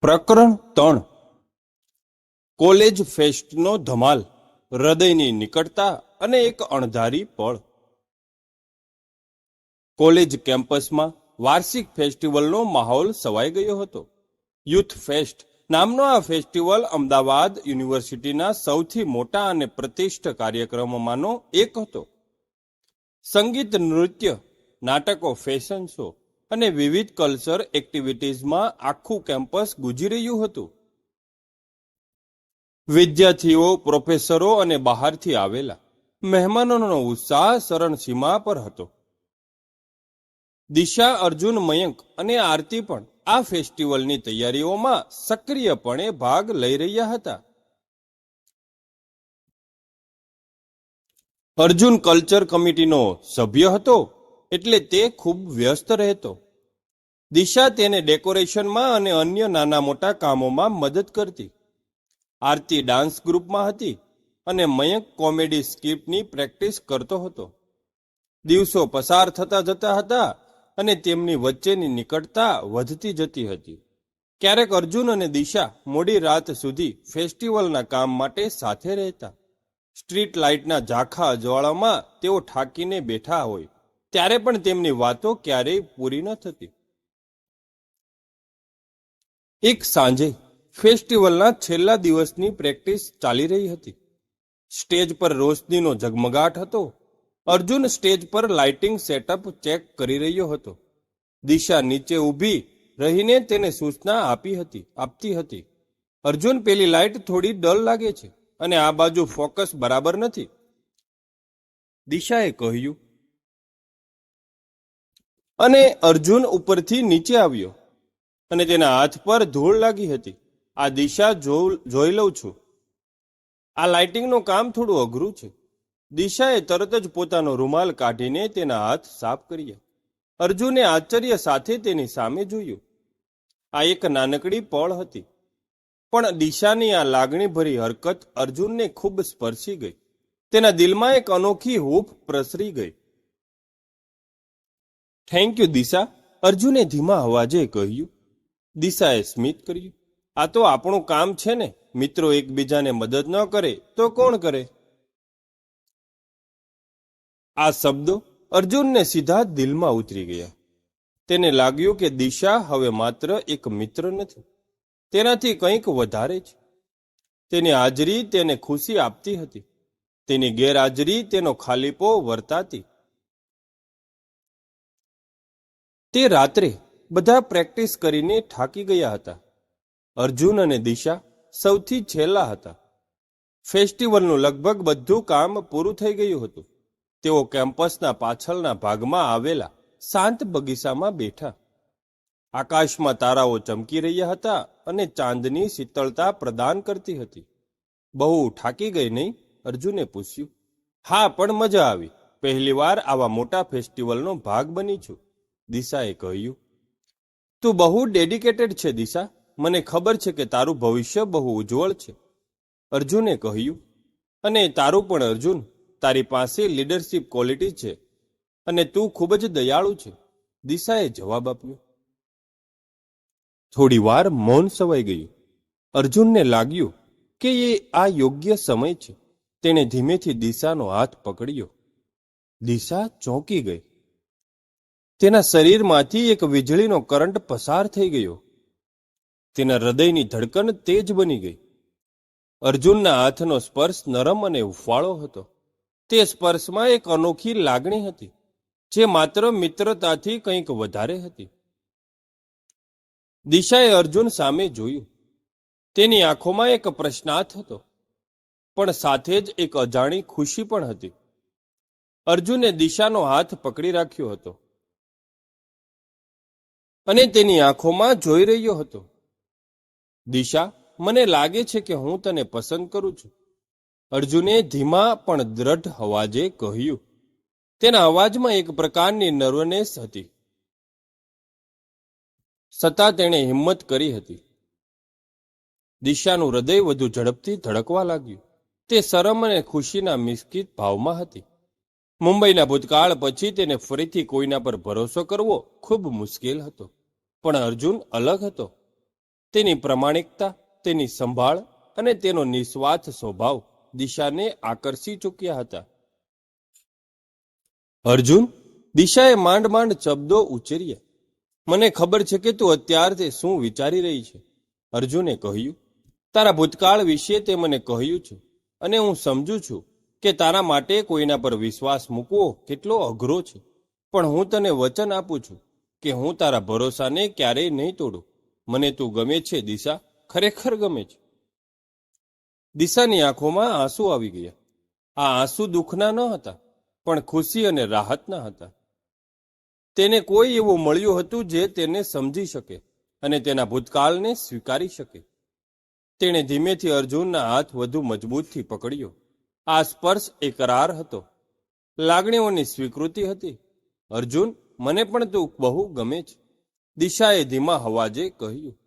પ્રકરણ ત્રણ. કોલેજ ફેસ્ટનો ધમાલ, હૃદયની નિકટતા અને એક અણધારી પળ. કોલેજ કેમ્પસમાં વાર્ષિક ફેસ્ટિવલનો માહોલ સવાઈ ગયો હતો. યુથ ફેસ્ટ નામનો આ ફેસ્ટિવલ અમદાવાદ યુનિવર્સિટીના સૌથી મોટા અને પ્રતિષ્ઠ કાર્યક્રમોમાંનો એક હતો. સંગીત, નૃત્ય, નાટકો, ફેશન શો અને વિવિધ કલ્ચર એક્ટિવિટીઝમાં આખું કેમ્પસ ગુજી રહ્યું હતું. વિદ્યાર્થીઓ પ્રોફેસરો અને બહારથી આવેલા મહેમાનોનો ઉત્સાહ શરણસીમા પર હતો. દિશા અર્જુન મયંક અને આરતી પણ આ ફેસ્ટિવલની તૈયારીઓમાં સક્રિયપણે ભાગ લઈ રહ્યા હતા. અર્જુન કલ્ચર કમિટીનો સભ્ય હતો એટલે તે ખૂબ વ્યસ્ત રહેતો. દિશા તેને ડેકોરેશનમાં અને અન્ય નાના મોટા કામોમાં મદદ કરતી. આરતી ડાન્સ ગ્રુપમાં હતી અને મયંક કોમેડી સ્કિપ્ટની પ્રેક્ટિસ કરતો હતો. દિવસો પસાર થતા જતા હતા અને તેમની વચ્ચેની નિકટતા વધતી જતી હતી. ક્યારેક અર્જુન અને દિશા મોડી રાત સુધી ફેસ્ટિવલના કામ માટે સાથે રહેતા. સ્ટ્રીટ લાઇટના ઝાંખા અજવાળામાં તેઓ ઠાકીને બેઠા હોય, ત્યારે પણ તેમની વાતો ક્યારેય પૂરી ન થતી. એક સાંજે ફેસ્ટિવલના છેલ્લા દિવસની પ્રેક્ટિસ ચાલી રહી હતી. સ્ટેજ પર રોશનીનો ઝગમગાટ હતો. અર્જુન સ્ટેજ પર લાઇટિંગ સેટઅપ ચેક કરી રહ્યો હતો. દિશા નીચે ઊભી રહીને તેને સૂચના આપી હતી, આપતી હતી. અર્જુન પેલી લાઇટ થોડી ડલ લાગે છે અને આ બાજુ ફોકસ બરાબર નથી. દિશાએ કહ્યું. અને અર્જુન ઉપરથી નીચે આવ્યો. અને તેના હાથ પર ધૂળ લાગી હતી. આ દિશા જોઈ લઉં છું. આ લાઇટિંગનું કામ થોડું અઘરું છે. દિશાએ તરત જ પોતાનો રૂમાલ કાઢીને તેના હાથ સાફ કર્યા. અર્જુને આશ્ચર્ય સાથે તેની સામે જોયું. આ એક નાનકડી પળ હતી. પણ દિશાની આ લાગણીભરી હરકત અર્જુનને ખૂબ સ્પર્શી ગઈ. તેના દિલમાં એક અનોખી હૂફ પ્રસરી ગઈ. થેન્ક યુ દિશા, અર્જુને ધીમા અવાજે કહ્યું. દિશાએ સ્મિત કર્યું. આ તો આપણું કામ છે ને. મિત્રો એકબીજાને મદદ ન કરે તો કોણ કરે? આ શબ્દો અર્જુનને સીધા દિલમાં ઉતરી ગયા. તેને લાગ્યું કે દિશા હવે માત્ર એક મિત્ર નથી. તેનાથી કંઈક વધારે છે. તેની હાજરી તેને ખુશી આપતી હતી. તેની ગેરહાજરી તેનો ખાલીપો વર્તાતી. તે રાત્રે બધા પ્રેક્ટિસ કરીને થાકી ગયા હતા. અર્જુન અને દિશા સૌથી છેલ્લા હતા. ફેસ્ટિવલનું લગભગ બધું કામ પૂરું થઈ ગયું હતું. તેઓ કેમ્પસના પાછળના ભાગમાં આવેલા શાંત બગીચામાં બેઠા. આકાશમાં તારાઓ ચમકી રહ્યા હતા અને ચાંદની શીતળતા પ્રદાન કરતી હતી. બહુ થાકી ગઈ નહીં? અર્જુને પૂછ્યું. હા, પણ મજા આવી. પહેલીવાર આવા મોટા ફેસ્ટિવલનો ભાગ બની છું. દિશાએ કહ્યું. તું બહુ ડેડિકેટેડ છે, દિશા. મને ખબર છે કે તારું ભવિષ્ય બહુ ઉજ્જવળ છે. અર્જુને કહ્યું, અને તારું પણ અર્જુન, તારી પાસે લીડરશિપ ક્વોલિટી છે અને તું ખૂબ જ દયાળુ છે. દિશાએ જવાબ આપ્યો. થોડી વાર મૌન સવાઈ ગયું. અર્જુનને લાગ્યું કે એ આ યોગ્ય સમય છે. તેણે ધીમેથી દિશાનો હાથ પકડ્યો. દિશા ચોંકી ગઈ. તેના શરીરમાંથી એક વીજળીનો કરંટ પસાર થઈ ગયો. તેના હૃદયની ધડકન તેજ બની ગઈ. અર્જુનના હાથનો સ્પર્શ નરમ અને હુફાળો હતો. તે સ્પર્શમાં એક અનોખી લાગણી હતી, જે માત્ર મિત્રતાથી કંઈક વધારે હતી. દિશાએ અર્જુન સામે જોયું. તેની આંખોમાં એક પ્રશ્નાર્થ હતો, પણ સાથે જ એક અજાણી ખુશી પણ હતી. અર્જુને દિશાનો હાથ પકડી રાખ્યો હતો. અને તેની આંખોમાં જોઈ રહ્યો હતો. દિશા, મને લાગે છે કે હું તને પસંદ કરું છું. અર્જુને ધીમા પણ દ્રઢ અવાજે કહ્યું. તેના અવાજમાં એક પ્રકારની નર્વનેસ હતી. છતાં તેણે હિંમત કરી હતી. દિશાનું હૃદય વધુ ઝડપથી ધડકવા લાગ્યું. તે શરમ અને ખુશીના મિશ્કિત ભાવમાં હતી. મુંબઈના ભૂતકાળ પછી તેને ફરીથી કોઈના પર ભરોસો કરવો ખૂબ મુશ્કેલ હતો. પણ અર્જુન અલગ હતો. તેની પ્રમાણિકતા, તેની સંભાળ અને તેનો નિસ્વાર્થ સ્વભાવ દિશાને આકર્ષી ચૂક્યા હતા. અર્જુન, દિશાએ માંડ માંડ શબ્દો ઉચ્ચર્યા મને ખબર છે કે તું અત્યારથી શું વિચારી રહી છે. અર્જુને કહ્યું. તારા ભૂતકાળ વિશે તે મને કહ્યું છે અને હું સમજુ છું. કે તારા માટે કોઈના પર વિશ્વાસ મૂકવો કેટલો અઘરો છે. પણ હું તને વચન આપું છું કે હું તારા ભરોસાને ક્યારેય નહીં તોડું. મને તું ગમે છે દિશા ખરેખર ગમે છે. દિશાની આંખોમાં આંસુ આવી ગયા. આ આંસુ દુઃખના ન હતા, પણ ખુશી અને રાહતના હતા. તેને કોઈ એવું મળ્યું હતું જે તેને સમજી શકે અને તેના ભૂતકાળને સ્વીકારી શકે. તેણે ધીમેથી અર્જુનના હાથ વધુ મજબૂતથી પકડ્યો. આ સ્પર્શ એકરાર હતો. લાગણીઓની સ્વીકૃતિ હતી. અર્જુન, મને પણ તું બહુ ગમે છે. દિશાએ ધીમા હવાજે કહ્યું.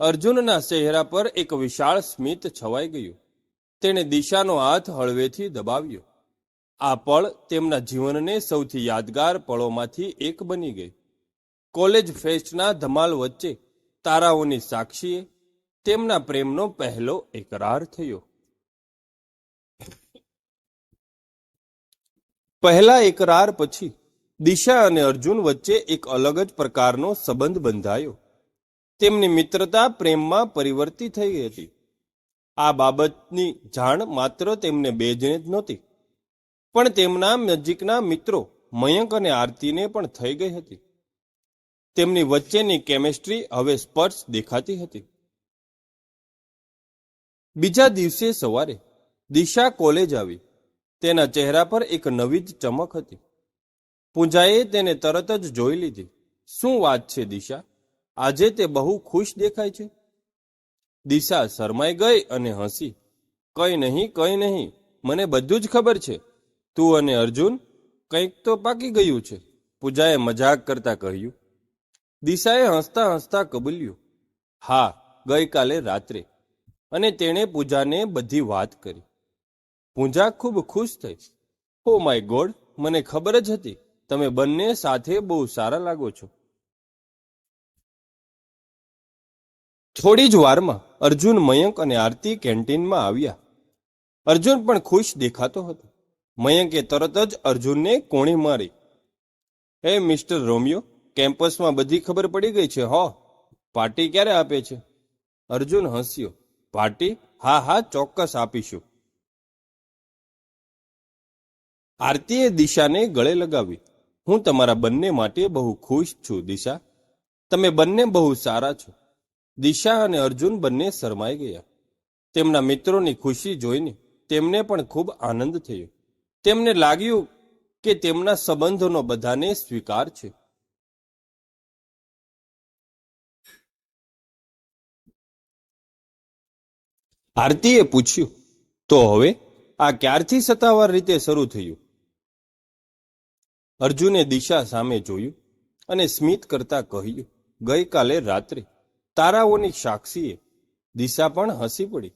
અર્જુનના ચહેરા પર એક વિશાળ સ્મિત છવાઈ ગયું. તેણે દિશાનો હાથ હળવેથી દબાવ્યો. આ પળ તેમના જીવનને સૌથી યાદગાર પળોમાંથી એક બની ગઈ. કોલેજ ફેસ્ટના ધમાલ વચ્ચે તારાઓની સાક્ષીએ તેમના પ્રેમનો પહેલો એકરાર થયો. પહેલા એકરાર પછી દિશા અને અર્જુન વચ્ચે એક અલગ જ પ્રકારનો સંબંધ બંધાયો. તેમની મિત્રતા પ્રેમમાં પરિવર્તિત થઈ હતી. આ બાબતની જાણ માત્ર તેમને બે જને જ નહોતી, પણ તેમના નજીકના મિત્રો મયંક અને આરતીને પણ થઈ ગઈ હતી. તેમની વચ્ચેની કેમેસ્ટ્રી હવે સ્પર્શ દેખાતી હતી. બીજા દિવસે સવારે દિશા કોલેજ આવી. તેના ચહેરા પર એક નવી જ ચમક હતી. પૂજાએ તેને તરત જ જોઈ લીધી. શું વાત છે, દિશા? આજે તે બહુ ખુશ દેખાય છે. દિશા શરમાઈ ગઈ અને હસી. કઈ નહીં કઈ નહીં, મને બધું જ ખબર છે. તું અને અર્જુન, કંઈક તો પાકી ગયું છે. પૂજાએ મજાક કરતા કહ્યું. દિશાએ હસતા હસતા કબૂલ્યું. હા, ગઈકાલે રાત્રે. અને તેણે પૂજાને બધી વાત કરી. પૂજા ખૂબ ખુશ થઈ. ઓ માય ગોડ મને ખબર જ હતી. તમે બંને સાથે બહુ સારા લાગો છો. થોડી જ વારમાં અર્જુન મયંક અને આરતી કેન્ટીનમાં આવ્યા. અર્જુન પણ ખુશ દેખાતો હતો. મયંકે તરત જ અર્જુનને કોણી મારી. હે, મિસ્ટર રોમિયો, કેમ્પસમાં બધી ખબર પડી ગઈ છે, હો? પાર્ટી ક્યારે આપે છે? અર્જુન હસ્યો. પાર્ટી? હા હા, ચોક્કસ આપીશું. આરતીએ દિશાને ગળે લગાવી. હું તમારા બંને માટે બહુ ખુશ છું, દિશા. તમે બંને બહુ સારા છો. દિશા અને અર્જુન બંને શરમાઈ ગયા. તેમના મિત્રોની ખુશી જોઈને તેમને પણ ખૂબ આનંદ થયો. તેમને લાગ્યું કે તેમના સંબંધોનો બધાને સ્વીકાર છે. આરતીએ પૂછ્યું, તો હવે આ ક્યારથી સત્તાવાર રીતે શરૂ થયું? અર્જુને દિશા સામે જોયું અને સ્મિત કરતા કહ્યું, ગઈકાલે રાત્રે તારાઓની સાક્ષીએ દિશા પણ હસી પડી.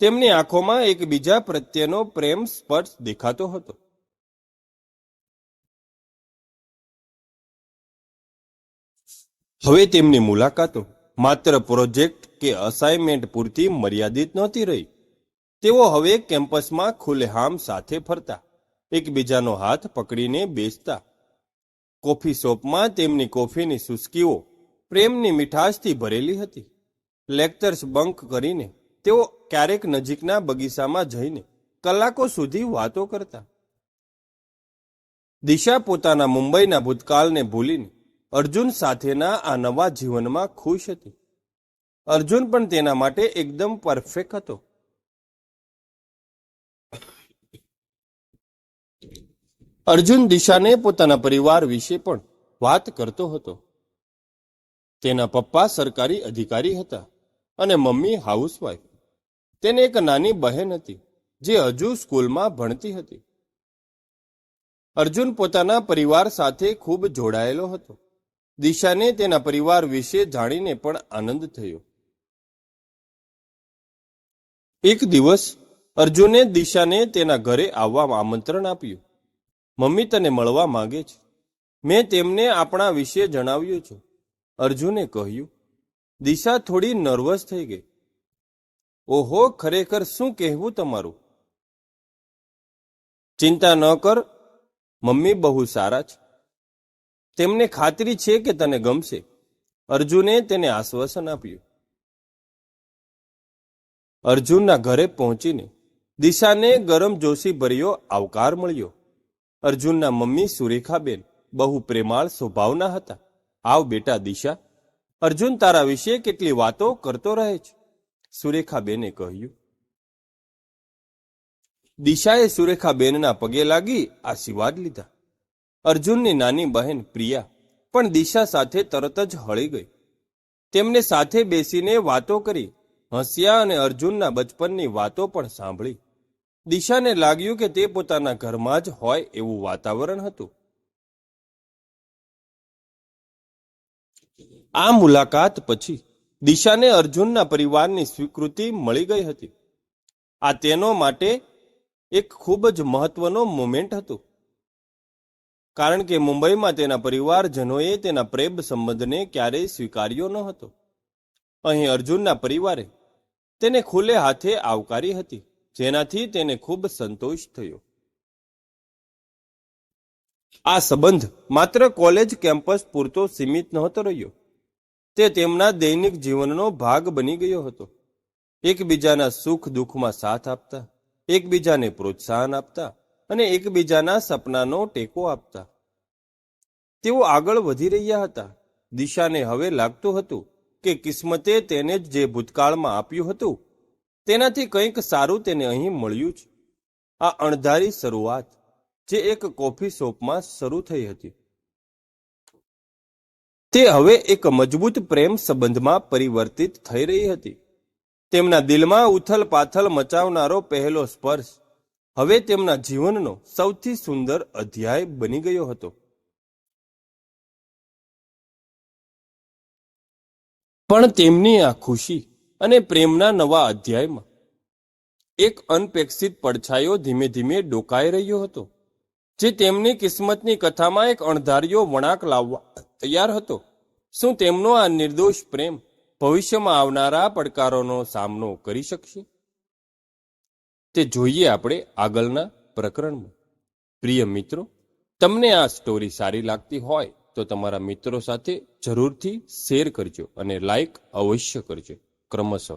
તેમની આંખોમાં એકબીજા પ્રત્યેનો પ્રેમ સ્પર્શ દેખાતો હતો. હવે તેમની મુલાકાતો માત્ર પ્રોજેક્ટ કે અસાઇનમેન્ટ પૂરતી મર્યાદિત નહોતી રહી. તેઓ હવે કેમ્પસમાં ખુલ્લેહામ સાથે ફરતા એકબીજાનો હાથ પકડીને બેસતા. કોફી શોપમાં તેમની કોફીની સુસ્કીઓ પ્રેમની મીઠાશથી ભરેલી હતી. લેક્ચર્સ બંક કરીને તેઓ ક્યારેક નજીકના બગીચામાં જઈને કલાકો સુધી વાતો કરતા. દિશા પોતાના મુંબઈના ભૂતકાળને ભૂલીને અર્જુન સાથેના આ નવા જીવનમાં ખુશ હતી. અર્જુન પણ તેના માટે એકદમ પરફેક્ટ હતો. અર્જુન દિશાને પોતાના પરિવાર વિશે પણ વાત કરતો હતો. તેના પપ્પા સરકારી અધિકારી હતા અને મમ્મી હાઉસવાઈફ તેને એક નાની બહેન હતી, જે હજુ સ્કૂલમાં ભણતી હતી. અર્જુન પોતાના પરિવાર સાથે ખૂબ જોડાયેલો હતો. દિશાને તેના પરિવાર વિશે જાણીને પણ આનંદ થયો. એક દિવસ અર્જુને દિશાને તેના ઘરે આવવા આમંત્રણ આપ્યું. મમ્મી તને મળવા માંગે છે. મેં તેમને આપણા વિશે જણાવ્યું છે. અર્જુને કહ્યું, દિશા થોડી નર્વસ થઈ ગઈ. ઓહો, ખરેખર શું કહેવું તમારું? ચિંતા ન કર, મમ્મી બહુ સારા છે. તેમને ખાતરી છે કે તને ગમશે. અર્જુને તેને આશ્વાસન આપ્યું. અર્જુનના ઘરે પહોંચીને દિશાને ગરમ જોશી ભર્યો આવકાર મળ્યો. અર્જુનના મમ્મી સુરેખાબેન બહુ પ્રેમાળ સ્વભાવના હતા. આવ બેટા દિશા, અર્જુન તારા વિશે કેટલી વાતો કરતો રહે છે. સુરેખાબેને કહ્યું. દિશાએ સુરેખાબેનના પગે લાગી આશીર્વાદ લીધા. અર્જુનની નાની બહેન પ્રિયા પણ દિશા સાથે તરત જ હળી ગઈ. તેમને સાથે બેસીને વાતો કરી, હસ્યા અને અર્જુનના બચપનની વાતો પણ સાંભળી. દિશાને લાગ્યું કે તે પોતાના ઘરમાં જ હોય એવું વાતાવરણ હતું. આ મુલાકાત પછી દિશાને અર્જુનના પરિવારની સ્વીકૃતિ મળી ગઈ હતી. આ તેનો માટે એક ખૂબ જ મહત્વનો મોમેન્ટ હતો. કારણ કે મુંબઈમાં તેના પરિવારજનોએ તેના પ્રેમ સંબંધને ક્યારેય સ્વીકાર્યો ન હતો અહીં અર્જુનના પરિવારે તેને ખુલ્લે હાથે આવકારી હતી. જેનાથી તેને ખૂબ સંતોષ થયો. આ સંબંધ માત્ર કોલેજ કેમ્પસ પૂરતો સીમિત નહોતો રહ્યો. તે તેમના દૈનિક જીવનનો ભાગ બની ગયો હતો. એકબીજાના સુખ દુઃખમાં સાથ આપતા, એકબીજાને પ્રોત્સાહન આપતા અને એકબીજાના સપનાનો ટેકો આપતા. તેઓ આગળ વધી રહ્યા હતા. દિશાને હવે લાગતું હતું કે કિસ્મતે તેને જ ભૂતકાળમાં આપ્યું હતું તેનાથી કંઈક સારું તેને અહીં મળ્યું છે. આ અણધારી શરૂઆત જે એક કોફી શોપમાં શરૂ થઈ હતી. તે હવે એક મજબૂત પ્રેમ સંબંધમાં પરિવર્તિત થઈ રહી હતી. તેમના દિલમાં ઉથલ પાથલ મચાવનારો પહેલો સ્પર્શ હવે તેમના જીવનનો સૌથી સુંદર અધ્યાય બની ગયો હતો. પણ તેમની આ ખુશી અને પ્રેમના નવા અધ્યાયમાં એક અનપેક્ષિત પડછાયો ધીમે ધીમે ડોકાઈ રહ્યો હતો, જે તેમની કિસ્મતની કથામાં એક અણધાર્યો વળાંક લાવવા તૈયાર હતો. શું તેમનો આ નિર્દોષ પ્રેમ ભવિષ્યમાં આવનારા પડકારોનો સામનો કરી શકશે? તે જોઈએ આપણે આગળના પ્રકરણમાં. પ્રિય મિત્રો, તમને આ સ્ટોરી સારી લાગતી હોય તો તમારા મિત્રો સાથે જરૂરથી શેર કરજો અને લાઈક અવશ્ય કરજો. ક્રમશઃ